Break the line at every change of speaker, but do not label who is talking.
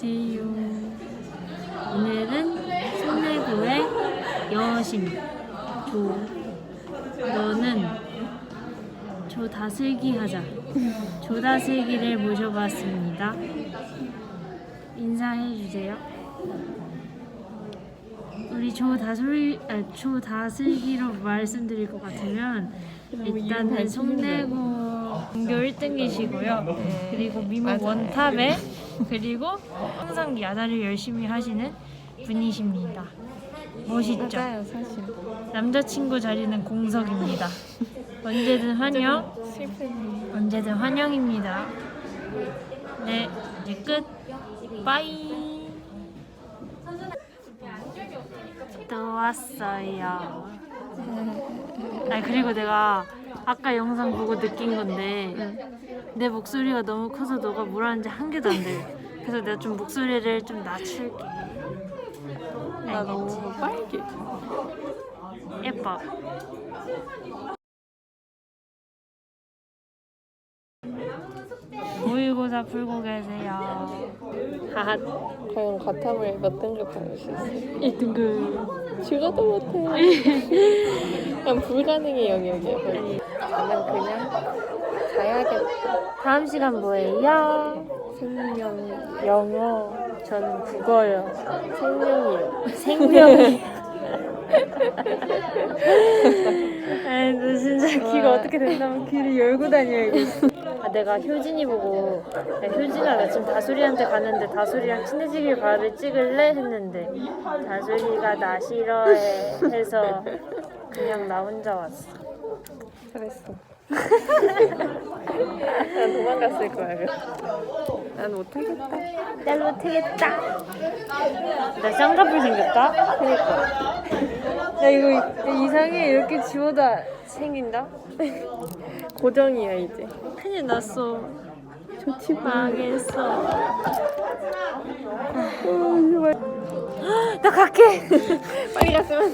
안녕하세요. 오늘은 손내고의 여신 조 너는 조 다슬기 하자. 조 다슬기를 모셔봤습니다. 인사해 주세요. 우리 조 다슬 아, 조 다슬기로 말씀드릴 것 같으면 일단은 손내고 공교 1등이시고요. 그리고 미모. 원탑에 그리고 항상 야자를 열심히 하시는 분이십니다. 멋있죠?
맞아요 사실
남자친구 자리는 공석입니다. 언제든 환영,
슬픈
언제든 환영입니다. 네, 이제 끝. 빠이. 또 왔어요. 아 그리고 내가 아까 영상 보고 느낀 건데 내 목소리가 너무 커서 너가 뭐라는지 한 개도 안 들려. 그래서 내가 좀 목소리를 좀 낮출게.
나? 너무 빨개
예뻐. 모의고사 풀고 계세요. 하하.
과연 과탐을 몇 등급 받을 수 있어요?
1등급.
죽어도 못해 그냥 불가능해 영역이야 거의 그냥 자야겠다
다음 시간 뭐예요?
생명
영어. 저는 국어요.
생명이요
생명 이. 아이, 너 진짜 귀가 어떻게 된다면 귀를 열고 다녀야겠어. 아, 내가 효진이 보고 야, 효진아 나 지금 다솔이한테 가는데 다솔이랑 친해지길 바를 찍을래 했는데 다솔이가 나 싫어해 해서 그냥 나 혼자 왔어.
잘했어 난 도망갔을 거야 그럼. 난 못하겠다
날 못하겠다. 나 쌍꺼풀 생겼다?
그니까
야 이거 이상해 이렇게 지워도 생긴다?
고정이야 이제
큰일 났어.
좋지
망했어.
어,
나 갈게.
빨리 갔으면